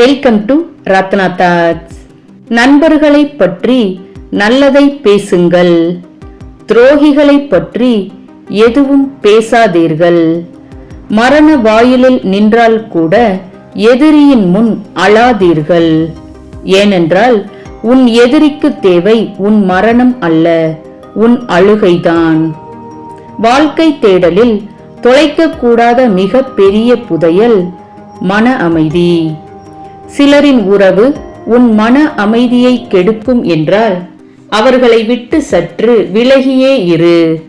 Welcome to Ratna thoughts நண்பர்களை பற்றி நல்லதை பேசுங்கள். துரோகிகளை பற்றி எதுவும் பேசாதீர்கள். மரண வாயிலில் நின்றால் கூட எதிரியின் முன் அழாதீர்கள். ஏனென்றால் உன் எதிரிக்கு தேவை உன் மரணம் அல்ல உன் அழுகைதான். வாழ்க்கை தேடலில் தொலைக்கக்கூடாத மிக பெரிய புதையல் மன அமைதி. சிலரின் உறவு உன் மன அமைதியை கெடுக்கும் என்றால் அவர்களை விட்டு சற்று விலகியே இரு.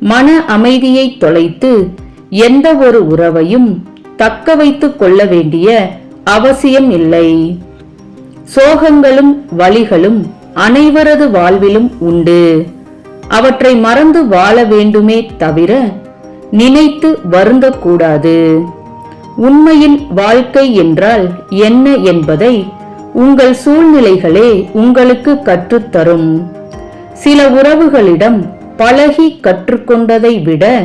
மன அமைதியை தொலைத்து எந்த ஒரு உறவையும் தக்க வைத்துக் கொள்ள வேண்டிய அவசியம் இல்லை. சோகங்களும் வழிகளும் அனைவரது வாழ்விலும் உண்டு. அவற்றை மறந்து வாழ வேண்டுமே தவிர நினைத்து வருந்தக்கூடாது. உண்மையில் வாழ்க்கை என்றால் என்ன என்பதை உங்கள் சூழ்நிலைகளே உங்களுக்கு கற்றுத்தரும். சில உறவுகளிடம் பழகி கற்றுக்கொண்டதை விட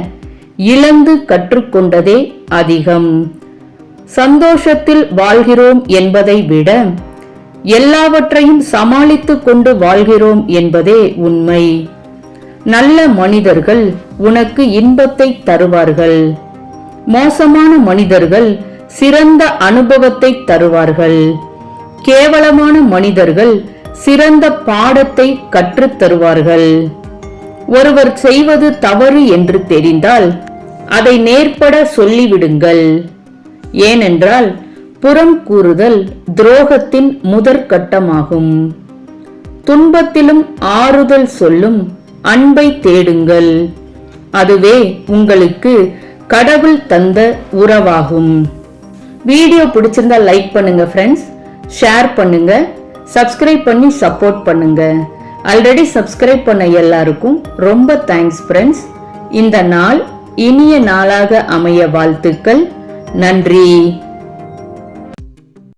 இழந்து கற்றுக்கொண்டதே அதிகம். சந்தோஷத்தில் வாழ்கிறோம் என்பதை விட எல்லாவற்றையும் சமாளித்துக் கொண்டு வாழ்கிறோம் என்பதே உண்மை. நல்ல மனிதர்கள் உனக்கு இன்பத்தை தருவார்கள். மோசமான மனிதர்கள் சிறந்த அனுபவத்தை தருவார்கள். கேவலமான மனிதர்கள் சிறந்த பாடத்தை கற்றுத் தருவார்கள். ஒருவர் செய்வது தவறு என்று தெரிந்தால் அதை நேர்பட சொல்லிவிடுங்கள். ஏனென்றால் புறம் கூறுதல் துரோகத்தின் முதற்கட்டமாகும் துன்பத்திலும் ஆறுதல் சொல்லும் அன்பை தேடுங்கள். அதுவே உங்களுக்கு கடவுள் தந்த உறவாகும். வீடியோ பிடிச்சிருந்தா லைக் பண்ணுங்க ஃப்ரெண்ட்ஸ் ஷேர் பண்ணுங்க. சப்ஸ்கிரைப் பண்ணி சப்போர்ட் பண்ணுங்க. ஆல்ரெடி சப்ஸ்கிரைப் பண்ண எல்லாருக்கும் ரொம்ப தேங்க்ஸ் ஃப்ரெண்ட்ஸ் இந்த நாள் இனிய நாளாக அமைய வாழ்த்துக்கள். நன்றி.